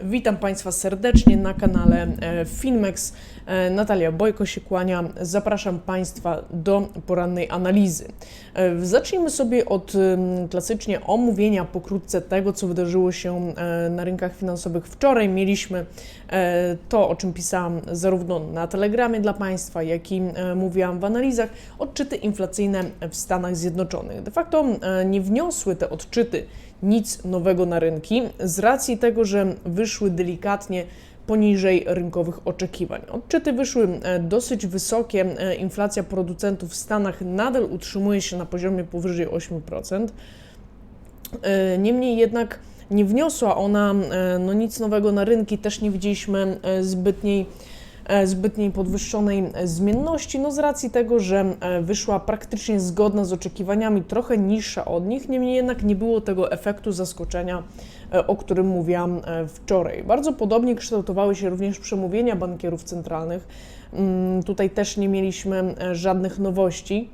Witam Państwa serdecznie na kanale e, Filmex. E, Natalia Bojko się kłania. Zapraszam Państwa do porannej analizy. E, Zacznijmy sobie od klasycznie omówienia pokrótce tego, co wydarzyło się na rynkach finansowych wczoraj. Mieliśmy to, o czym pisałam zarówno na Telegramie dla Państwa, jak i mówiłam w analizach, odczyty inflacyjne w Stanach Zjednoczonych. De facto nie wniosły te odczyty nic nowego na rynki, z racji tego, że wyszły delikatnie poniżej rynkowych oczekiwań. Odczyty wyszły e, dosyć wysokie. E, Inflacja producentów w Stanach nadal utrzymuje się na poziomie powyżej 8%. E, Niemniej jednak nie wniosła ona no, nic nowego na rynki, też nie widzieliśmy zbytniej, zbytniej podwyższonej e, zmienności, no z racji tego, że e, wyszła praktycznie zgodna z oczekiwaniami, trochę niższa od nich, niemniej jednak nie było tego efektu zaskoczenia, e, o którym mówiłam e, wczoraj. Bardzo podobnie kształtowały się również przemówienia bankierów centralnych. Mm, Tutaj też nie mieliśmy e, żadnych nowości.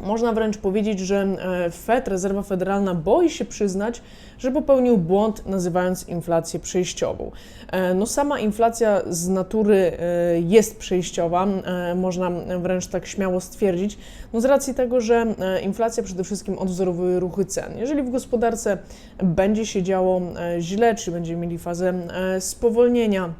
Można wręcz powiedzieć, że e, Fed, rezerwa federalna, boi się przyznać, że popełnił błąd, nazywając inflację przejściową. E, No, sama inflacja z natury e, jest przejściowa, można wręcz tak śmiało stwierdzić, no z racji tego, że inflacja przede wszystkim odwzorowuje ruchy cen. Jeżeli w gospodarce będzie się działo źle, czy będziemy mieli fazę spowolnienia,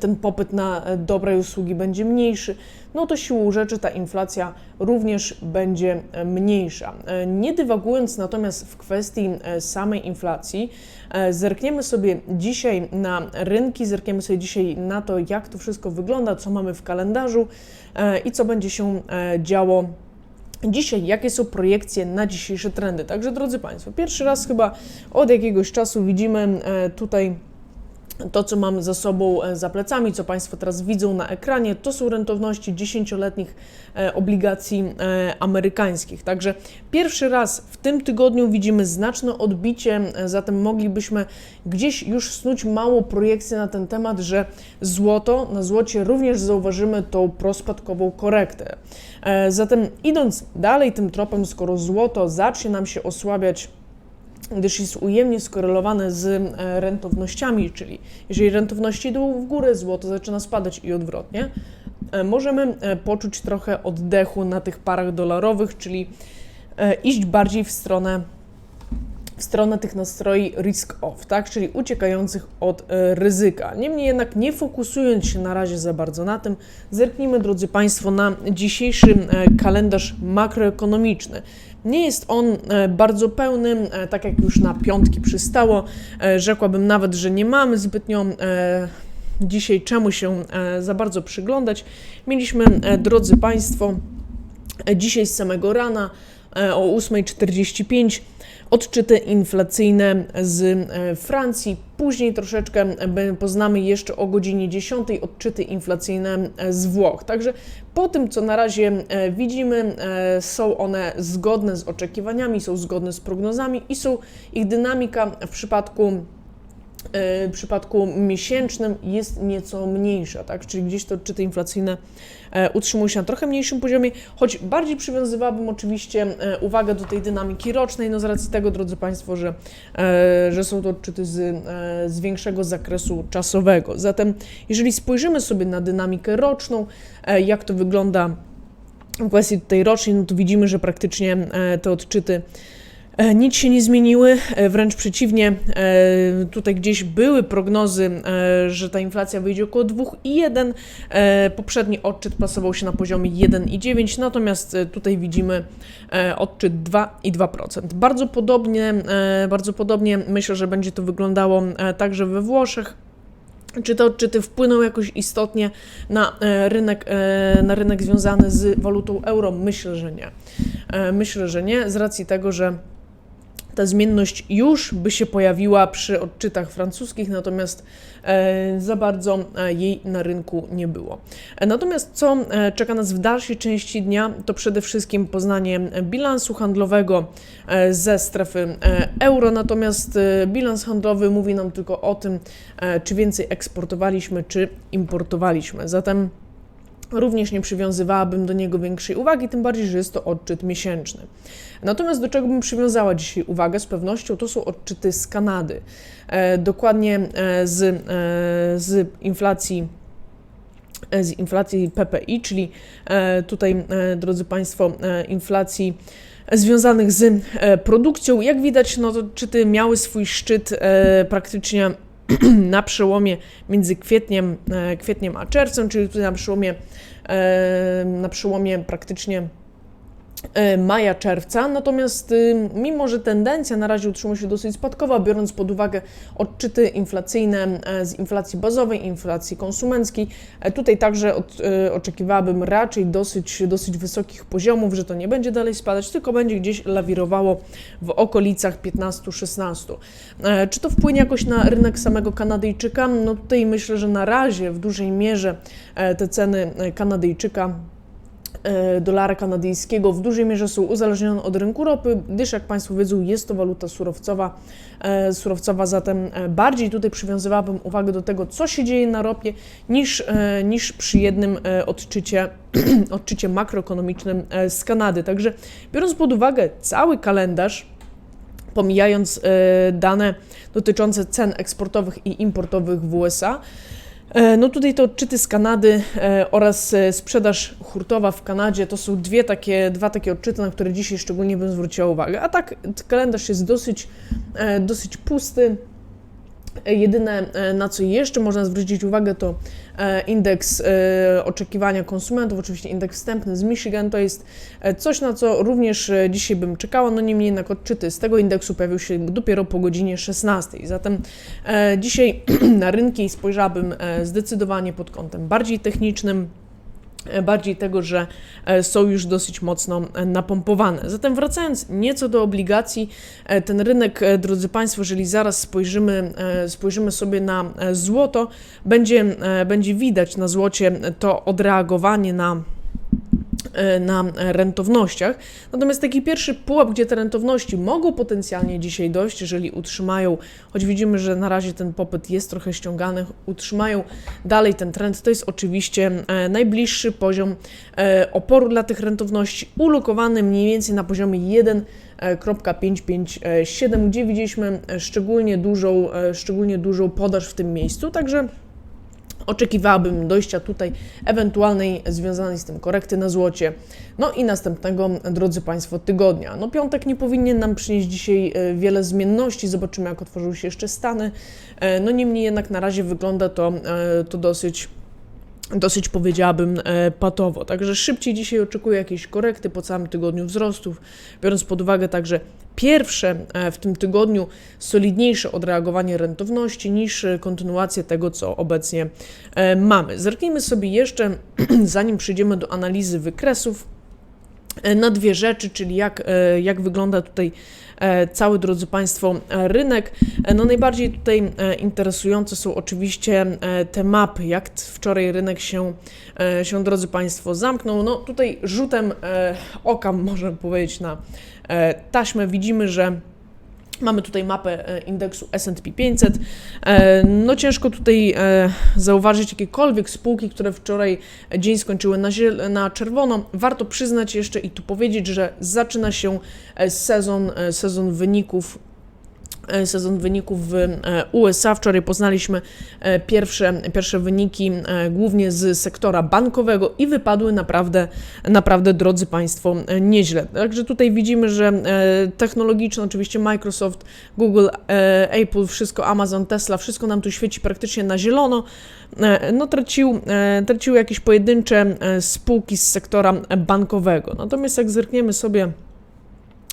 ten popyt na e, dobra i usługi będzie mniejszy, no to siłą rzeczy ta inflacja również będzie e, mniejsza. E, Nie dywagując natomiast w kwestii samej inflacji, zerkniemy sobie dzisiaj na rynki, zerkniemy sobie dzisiaj na to, jak to wszystko wygląda, co mamy w kalendarzu i co będzie się działo Dzisiaj, jakie są projekcje na dzisiejsze trendy? Także, drodzy Państwo, pierwszy raz chyba od jakiegoś czasu widzimy tutaj to, co mamy za sobą, e, za plecami, co Państwo teraz widzą na ekranie, to są rentowności 10-letnich e, obligacji e, amerykańskich. Także pierwszy raz w tym tygodniu widzimy znaczne odbicie, zatem moglibyśmy gdzieś już snuć mało projekcję na ten temat, że złoto, na złocie również zauważymy tą prospadkową korektę. Zatem idąc dalej tym tropem, skoro złoto zacznie nam się osłabiać, gdyż jest ujemnie skorelowane z e, rentownościami, czyli jeżeli rentowności idą w górę, złoto zaczyna spadać i odwrotnie, e, możemy e, poczuć trochę oddechu na tych parach dolarowych, czyli iść bardziej w stronę w stronę tych nastroi risk off, tak? czyli uciekających od e, ryzyka. Niemniej jednak nie fokusując się na razie za bardzo na tym, zerknijmy, drodzy Państwo, na dzisiejszy e, kalendarz makroekonomiczny. Nie jest on e, bardzo pełny, tak jak już na piątki przystało. Rzekłabym nawet, że nie mamy zbytnio dzisiaj czemu się za bardzo przyglądać. Mieliśmy, drodzy Państwo, dzisiaj z samego rana o 8.45 odczyty inflacyjne z e, Francji. Później troszeczkę e, poznamy jeszcze o godzinie 10 odczyty inflacyjne e, z Włoch. Także po tym, co na razie widzimy, są one zgodne z oczekiwaniami, są zgodne z prognozami i są ich dynamika w przypadku w przypadku miesięcznym jest nieco mniejsza, tak? czyli gdzieś te odczyty inflacyjne e, utrzymują się na trochę mniejszym poziomie, choć bardziej przywiązywałabym oczywiście e, uwagę do tej dynamiki rocznej, no z racji tego, drodzy Państwo, że, e, że są to odczyty z, z większego zakresu czasowego. Zatem, jeżeli spojrzymy sobie na dynamikę roczną, jak to wygląda w kwestii tutaj rocznej, no to widzimy, że praktycznie te odczyty Nic się nie zmieniły, e, wręcz przeciwnie, e, tutaj gdzieś były prognozy, e, że ta inflacja wyjdzie około 2,1. E, Poprzedni odczyt plasował się na poziomie 1,9, natomiast e, tutaj widzimy e, odczyt 2,2%. Bardzo podobnie, e, bardzo podobnie myślę, że będzie to wyglądało e, także we Włoszech. Czy te odczyty wpłyną jakoś istotnie na e, rynek, e, na rynek związany z walutą euro? Myślę, że nie. E, Myślę, że nie, z racji tego, że ta zmienność już by się pojawiła przy odczytach francuskich, natomiast e, za bardzo e, jej na rynku nie było. E, Natomiast co czeka nas w dalszej części dnia, to przede wszystkim poznanie bilansu handlowego ze strefy euro, natomiast bilans handlowy mówi nam tylko o tym, czy więcej eksportowaliśmy, czy importowaliśmy. Zatem Również nie przywiązywałabym do niego większej uwagi, tym bardziej, że jest to odczyt miesięczny. Natomiast do czego bym przywiązała dzisiaj uwagę z pewnością, to są odczyty z Kanady. E, dokładnie e, z, e, z inflacji e, z inflacji PPI, czyli e, tutaj, drodzy Państwo, inflacji związanych z produkcją. Jak widać, no to odczyty miały swój szczyt praktycznie na przełomie między kwietniem, e, kwietniem a czerwcem, czyli na przełomie, e, na przełomie praktycznie maja, czerwca. Natomiast y, mimo, że tendencja na razie utrzymuje się dosyć spadkowa, biorąc pod uwagę odczyty inflacyjne e, z inflacji bazowej, inflacji konsumenckiej, e, tutaj także od, e, oczekiwałabym raczej dosyć, dosyć wysokich poziomów, że to nie będzie dalej spadać, tylko będzie gdzieś lawirowało w okolicach 15-16. E, Czy to wpłynie jakoś na rynek samego Kanadyjczyka? No tutaj myślę, że na razie w dużej mierze te ceny Kanadyjczyka dolara kanadyjskiego w dużej mierze są uzależnione od rynku ropy, gdyż jak Państwo wiedzą, jest to waluta surowcowa, e, surowcowa zatem e, bardziej tutaj przywiązywałabym uwagę do tego, co się dzieje na ropie, niż, e, niż przy jednym e, odczycie, odczycie makroekonomicznym e, z Kanady. Także biorąc pod uwagę cały kalendarz, pomijając e, dane dotyczące cen eksportowych i importowych w USA, E, No tutaj te odczyty z Kanady e, oraz e, sprzedaż hurtowa w Kanadzie to są dwie takie, dwa takie odczyty, na które dzisiaj szczególnie bym zwróciła uwagę. A tak kalendarz jest dosyć, e, dosyć pusty. Jedyne, e, na co jeszcze można zwrócić uwagę, to e, indeks e, oczekiwania konsumentów, oczywiście indeks wstępny z Michigan. To jest coś, na co również dzisiaj bym czekała, no niemniej jednak odczyty z tego indeksu pojawią się dopiero po godzinie 16. Zatem dzisiaj na rynki spojrzałabym zdecydowanie pod kątem bardziej technicznym, bardziej tego, że e, są już dosyć mocno e, napompowane. Zatem wracając nieco do obligacji, e, ten rynek, e, drodzy Państwo, jeżeli zaraz spojrzymy, e, spojrzymy sobie na e, złoto, będzie, e, będzie widać na złocie to odreagowanie na e, na rentownościach. Natomiast taki pierwszy pułap, gdzie te rentowności mogą potencjalnie dzisiaj dojść, jeżeli utrzymają, choć widzimy, że na razie ten popyt jest trochę ściągany, utrzymają dalej ten trend, to jest oczywiście e, najbliższy poziom e, oporu dla tych rentowności, ulokowany mniej więcej na poziomie 1,557, gdzie widzieliśmy e, szczególnie dużą, e, szczególnie dużą podaż w tym miejscu, także Oczekiwałabym dojścia tutaj ewentualnej związanej z tym korekty na złocie. No i następnego, drodzy Państwo, tygodnia. No piątek nie powinien nam przynieść dzisiaj e, wiele zmienności. Zobaczymy, jak otworzyły się jeszcze Stany. E, No niemniej jednak na razie wygląda to, e, to dosyć dosyć powiedziałabym e, patowo. Także szybciej dzisiaj oczekuję jakiejś korekty po całym tygodniu wzrostów, biorąc pod uwagę także pierwsze e, w tym tygodniu solidniejsze odreagowanie rentowności niż e, kontynuację tego, co obecnie mamy. Zerknijmy sobie jeszcze, zanim przejdziemy do analizy wykresów, na dwie rzeczy, czyli jak, e, jak wygląda tutaj e, cały, drodzy Państwo, e, rynek. No najbardziej tutaj interesujące są oczywiście te mapy, jak wczoraj rynek się, się, drodzy Państwo, zamknął. No tutaj rzutem oka, można powiedzieć, na taśmę widzimy, że Mamy tutaj mapę e, indeksu S&P 500. E, No ciężko tutaj e, zauważyć jakiekolwiek spółki, które wczoraj dzień skończyły na, na czerwono. Warto przyznać jeszcze i tu powiedzieć, że zaczyna się sezon, sezon wyników sezon wyników w e, USA. Wczoraj poznaliśmy e, pierwsze, pierwsze wyniki e, głównie z sektora bankowego i wypadły naprawdę, naprawdę, drodzy Państwo, e, nieźle. Także tutaj widzimy, że e, technologiczne, oczywiście Microsoft, Google, e, Apple, wszystko, Amazon, Tesla, wszystko nam tu świeci praktycznie na zielono. E, No tracił, e, traciły jakieś pojedyncze e, spółki z sektora bankowego. Natomiast jak zerkniemy sobie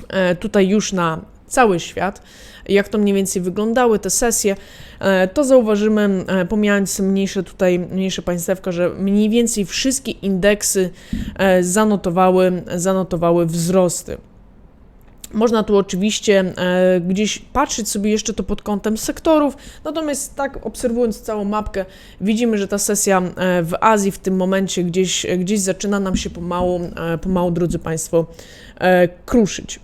e, tutaj już na cały świat, jak to mniej więcej wyglądały te sesje, e, to zauważymy, e, pomijając mniejsze tutaj, mniejsze państewka, że mniej więcej wszystkie indeksy e, zanotowały, zanotowały wzrosty. Można tu oczywiście gdzieś patrzeć sobie jeszcze to pod kątem sektorów, natomiast tak obserwując całą mapkę, widzimy, że ta sesja w Azji w tym momencie gdzieś, gdzieś zaczyna nam się pomału, pomału drodzy Państwo, kruszyć.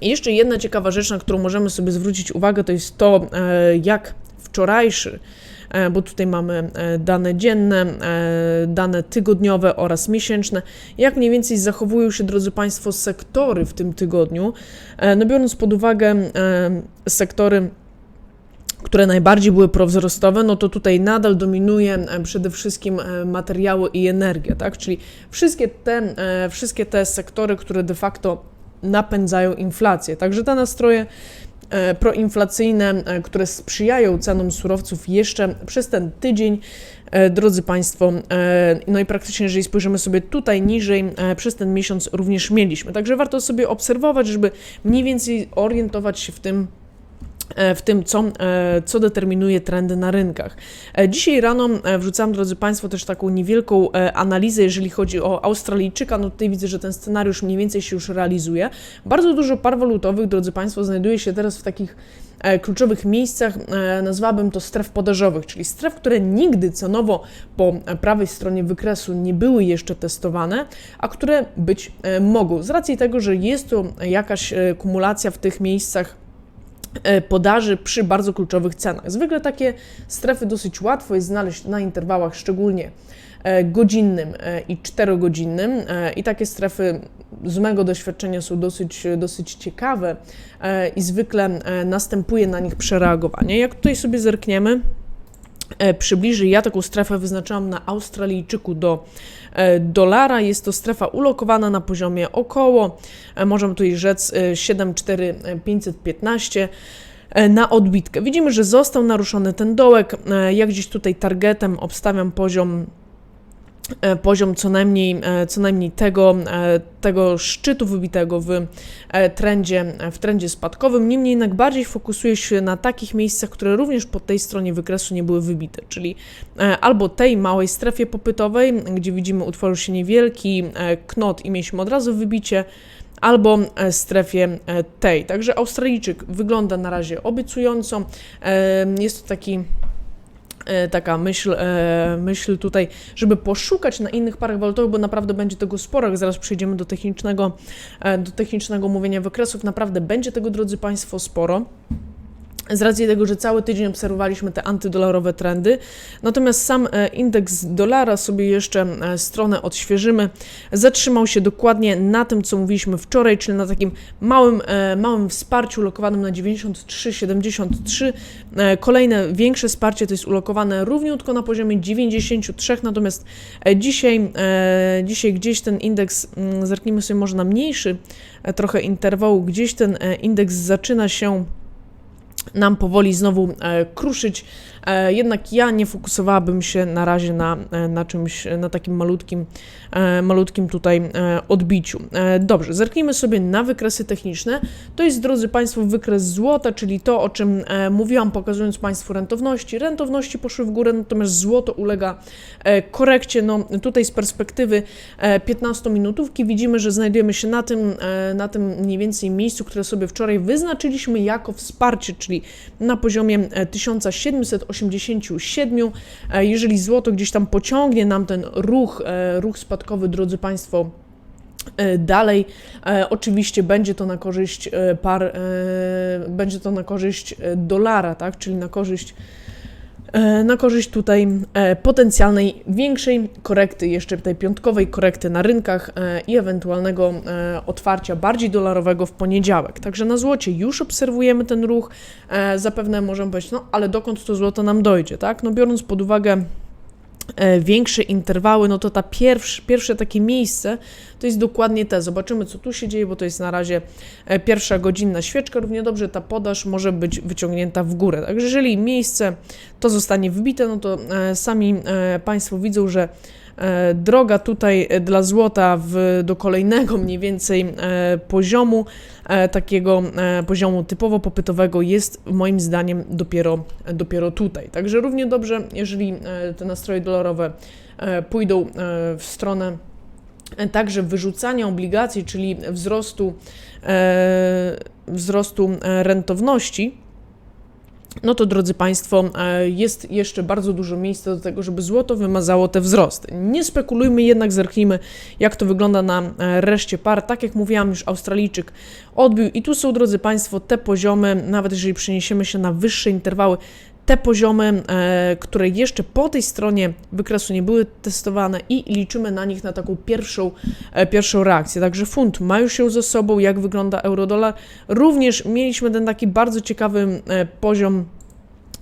I jeszcze jedna ciekawa rzecz, na którą możemy sobie zwrócić uwagę, to jest to, e, jak wczorajszy, e, bo tutaj mamy e, dane dzienne, dane tygodniowe oraz miesięczne, jak mniej więcej zachowują się, drodzy Państwo, sektory w tym tygodniu. No biorąc pod uwagę sektory które najbardziej były prowzrostowe, no to tutaj nadal dominuje przede wszystkim materiały i energia, tak? Czyli wszystkie te, wszystkie te sektory, które de facto napędzają inflację. Także te nastroje e, proinflacyjne, e, które sprzyjają cenom surowców jeszcze przez ten tydzień, e, drodzy Państwo, no i praktycznie, jeżeli spojrzymy sobie tutaj niżej, przez ten miesiąc również mieliśmy. Także warto sobie obserwować, żeby mniej więcej orientować się w tym, w tym, co, e, co determinuje trendy na rynkach. E, Dzisiaj rano e, wrzucam, drodzy Państwo, też taką niewielką e, analizę, jeżeli chodzi o Australijczyka. No tutaj widzę, że ten scenariusz mniej więcej się już realizuje. Bardzo dużo par walutowych, drodzy Państwo, znajduje się teraz w takich e, kluczowych miejscach, e, nazwałabym to stref podażowych, czyli stref, które nigdy cenowo po e, prawej stronie wykresu nie były jeszcze testowane, a które być e, mogą. Z racji tego, że jest to jakaś e, kumulacja w tych miejscach e, podaży przy bardzo kluczowych cenach. Zwykle takie strefy dosyć łatwo jest znaleźć na interwałach, szczególnie e, godzinnym e, i czterogodzinnym e, i takie strefy z mojego doświadczenia są dosyć, dosyć ciekawe e, i zwykle e, następuje na nich przereagowanie. Jak tutaj sobie zerkniemy, e, przybliży. Ja taką strefę wyznaczałam na Australijczyku do e, dolara. Jest to strefa ulokowana na poziomie około, e, możemy tutaj rzec, e, 74515 e, na odbitkę. Widzimy, że został naruszony ten dołek. E, Ja gdzieś tutaj targetem obstawiam poziom e, poziom co najmniej, e, co najmniej tego, e, tego szczytu wybitego w e, trendzie, w trendzie spadkowym. Niemniej jednak bardziej fokusuję się na takich miejscach, które również po tej stronie wykresu nie były wybite, czyli e, albo tej małej strefie popytowej, gdzie widzimy utworzył się niewielki e, knot i mieliśmy od razu wybicie, albo e, strefie e, tej. Także Australijczyk wygląda na razie obiecująco. E, Jest to taki e, taka myśl, e, myśl tutaj, żeby poszukać na innych parach walutowych, bo naprawdę będzie tego sporo, jak zaraz przejdziemy do technicznego, e, do technicznego mówienia wykresów, naprawdę będzie tego, drodzy Państwo, sporo. Z racji tego, że cały tydzień obserwowaliśmy te antydolarowe trendy, natomiast sam e, indeks dolara sobie jeszcze e, stronę odświeżymy. Zatrzymał się dokładnie na tym, co mówiliśmy wczoraj, czyli na takim małym, e, małym wsparciu ulokowanym na 93,73. E, Kolejne większe wsparcie to jest ulokowane równiutko na poziomie 93, natomiast dzisiaj, dzisiaj gdzieś ten indeks, mm, zerknijmy sobie może na mniejszy trochę interwału, gdzieś ten indeks zaczyna się nam powoli znowu e, kruszyć. E, jednak ja nie fokusowałabym się na razie na, e, na czymś, na takim malutkim, malutkim tutaj odbiciu. Dobrze, zerknijmy sobie na wykresy techniczne. To jest, drodzy Państwo, wykres złota, czyli to, o czym mówiłam, pokazując Państwu rentowności. Rentowności poszły w górę, natomiast złoto ulega korekcie. No, tutaj z perspektywy e, 15-minutówki widzimy, że znajdujemy się na tym, na tym mniej więcej miejscu, które sobie wczoraj wyznaczyliśmy jako wsparcie, czyli na poziomie e, 1787. E, Jeżeli złoto gdzieś tam pociągnie nam ten ruch, e, ruch spadkowy, drodzy Państwo, e, dalej, e, oczywiście będzie to na korzyść e, par, e, będzie to na korzyść e, dolara, tak, czyli na korzyść e, na korzyść tutaj e, potencjalnej większej korekty, jeszcze tej piątkowej korekty na rynkach e, i ewentualnego e, otwarcia bardziej dolarowego w poniedziałek. Także na złocie już obserwujemy ten ruch. E, Zapewne możemy powiedzieć, no ale dokąd to złoto nam dojdzie, tak? No biorąc pod uwagę e, większe interwały, no to ta pierwsze, takie miejsce to jest dokładnie te. Zobaczymy, co tu się dzieje, bo to jest na razie e, pierwsza godzinna świeczka. Równie dobrze ta podaż może być wyciągnięta w górę. Także jeżeli miejsce to zostanie wybite, no to e, sami e, Państwo widzą, że e, droga tutaj e, dla złota w, do kolejnego mniej więcej e, poziomu, e, takiego e, poziomu typowo popytowego jest moim zdaniem dopiero, dopiero tutaj. Także równie dobrze, jeżeli e, te nastroje dolarowe e, pójdą e, w stronę e, także wyrzucania obligacji, czyli wzrostu, e, wzrostu e, rentowności, no to drodzy Państwo, e, jest jeszcze bardzo dużo miejsca do tego, żeby złoto wymazało te wzrosty. Nie spekulujmy, jednak zerknijmy, jak to wygląda na e, reszcie par. Tak jak mówiłam, już Australijczyk odbił i tu są, drodzy Państwo, te poziomy, nawet jeżeli przeniesiemy się na wyższe interwały, te poziomy, e, które jeszcze po tej stronie wykresu nie były testowane i liczymy na nich na taką pierwszą, e, pierwszą reakcję. Także funt ma już się ze sobą, jak wygląda euro-dolar. Również mieliśmy ten taki bardzo ciekawy e, poziom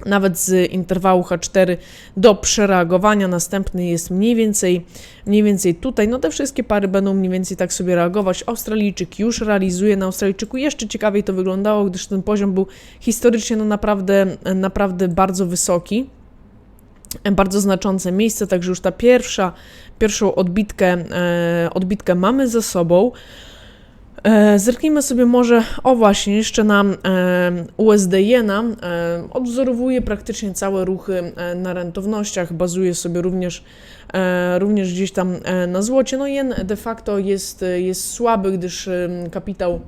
nawet z interwału H4 do przereagowania. Następny jest mniej więcej, mniej więcej tutaj. No te wszystkie pary będą mniej więcej tak sobie reagować. Australijczyk już realizuje na Australijczyku. Jeszcze ciekawiej to wyglądało, gdyż ten poziom był historycznie no naprawdę, naprawdę bardzo wysoki. Bardzo znaczące miejsce, także już ta pierwsza, pierwszą odbitkę, e, odbitkę mamy za sobą. E, zerknijmy sobie może, o właśnie, jeszcze na e, USD Jena. E, odwzorowuje praktycznie całe ruchy na rentownościach, bazuje sobie również, również gdzieś tam na złocie. No jen de facto jest, jest słaby, gdyż kapitał,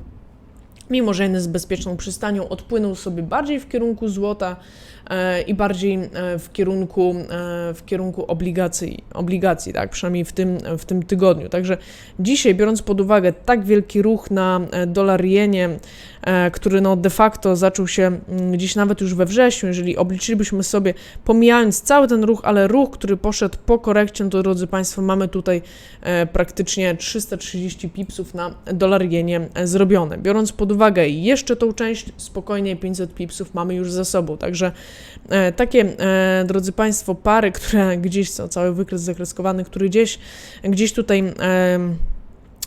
mimo że jen jest bezpieczną przystanią, odpłynął sobie bardziej w kierunku złota i bardziej e, w kierunku, e, w kierunku obligacji, obligacji, tak, przynajmniej w tym, w tym tygodniu. Także dzisiaj, biorąc pod uwagę tak wielki ruch na e, dolar jenie, e, który no de facto zaczął się mm, gdzieś nawet już we wrześniu, jeżeli obliczylibyśmy sobie, pomijając cały ten ruch, ale ruch, który poszedł po korekcie, no to drodzy Państwo, mamy tutaj e, praktycznie 330 pipsów na dolar jenie e, zrobione. Biorąc pod uwagę jeszcze tą część, spokojnie 500 pipsów mamy już za sobą, także e, takie, e, drodzy Państwo, pary, które gdzieś są, cały wykres zakreskowany, który gdzieś, gdzieś tutaj e,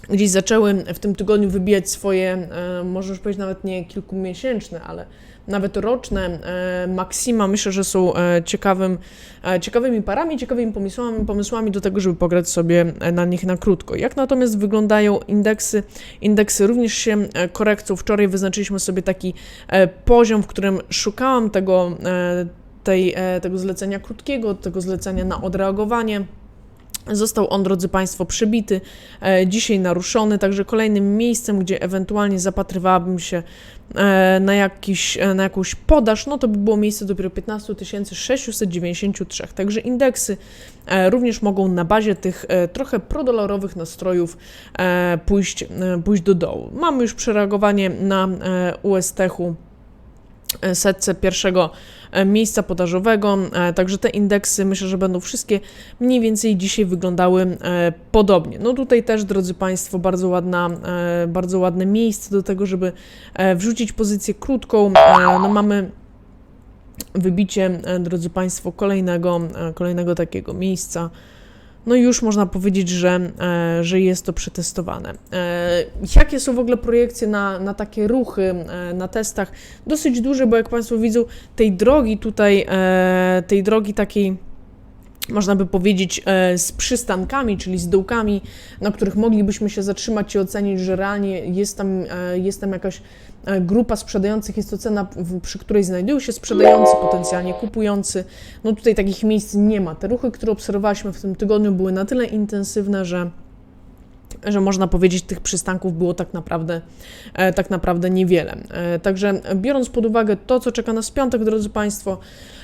gdzieś zaczęły w tym tygodniu wybijać swoje, e, można już powiedzieć nawet nie kilkumiesięczne, ale nawet roczne e, maksima. Myślę, że są e, ciekawym, ciekawymi parami, ciekawymi pomysłami, pomysłami do tego, żeby pograć sobie na nich na krótko. Jak natomiast wyglądają indeksy? Indeksy również się korekcją. Wczoraj wyznaczyliśmy sobie taki poziom, w którym szukałam tego, tej, tego zlecenia krótkiego, tego zlecenia na odreagowanie. Został on, drodzy Państwo, przybity, e, dzisiaj naruszony, także kolejnym miejscem, gdzie ewentualnie zapatrywałabym się e, na, jakiś, e, na jakąś podaż, no to by było miejsce dopiero 15 693. Także indeksy również mogą na bazie tych trochę prodolarowych nastrojów pójść, pójść do dołu. Mamy już przereagowanie na UST-hu e, setce pierwszego e, miejsca podażowego, e, także te indeksy myślę, że będą wszystkie mniej więcej dzisiaj wyglądały e, podobnie. No tutaj też, drodzy Państwo, bardzo, ładna, e, bardzo ładne miejsce do tego, żeby e, wrzucić pozycję krótką. E, No mamy wybicie, e, drodzy Państwo, kolejnego, e, kolejnego takiego miejsca. No już można powiedzieć, że, e, że jest to przetestowane. E, Jakie są w ogóle projekcje na, na takie ruchy e, na testach? Dosyć duże, bo jak Państwo widzą, tej drogi tutaj, tej drogi takiej można by powiedzieć, e, z przystankami, czyli z dołkami, na których moglibyśmy się zatrzymać i ocenić, że realnie jest tam, e, jest tam jakaś e, grupa sprzedających, jest to cena, przy której znajdują się sprzedający, potencjalnie kupujący. No tutaj takich miejsc nie ma. Te ruchy, które obserwowaliśmy w tym tygodniu, były na tyle intensywne, że że można powiedzieć, tych przystanków było tak naprawdę, e, tak naprawdę niewiele. E, Także biorąc pod uwagę to, co czeka nas w piątek, drodzy Państwo,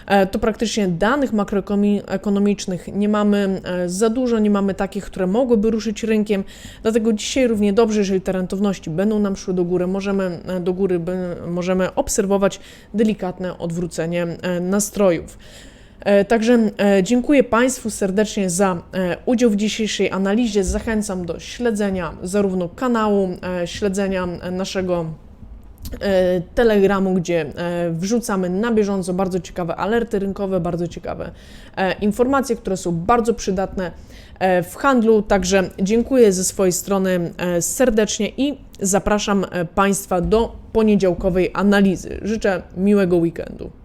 e, to praktycznie danych makroekonomicznych nie mamy za dużo, nie mamy takich, które mogłyby ruszyć rynkiem, dlatego dzisiaj równie dobrze, jeżeli te rentowności będą nam szły do góry, możemy do góry, możemy obserwować delikatne odwrócenie nastrojów. E, Także e, dziękuję Państwu serdecznie za e, udział w dzisiejszej analizie. Zachęcam do śledzenia zarówno kanału, śledzenia naszego Telegramu, gdzie wrzucamy na bieżąco bardzo ciekawe alerty rynkowe, bardzo ciekawe informacje, które są bardzo przydatne w handlu. Także dziękuję ze swojej strony serdecznie i zapraszam Państwa do poniedziałkowej analizy. Życzę miłego weekendu.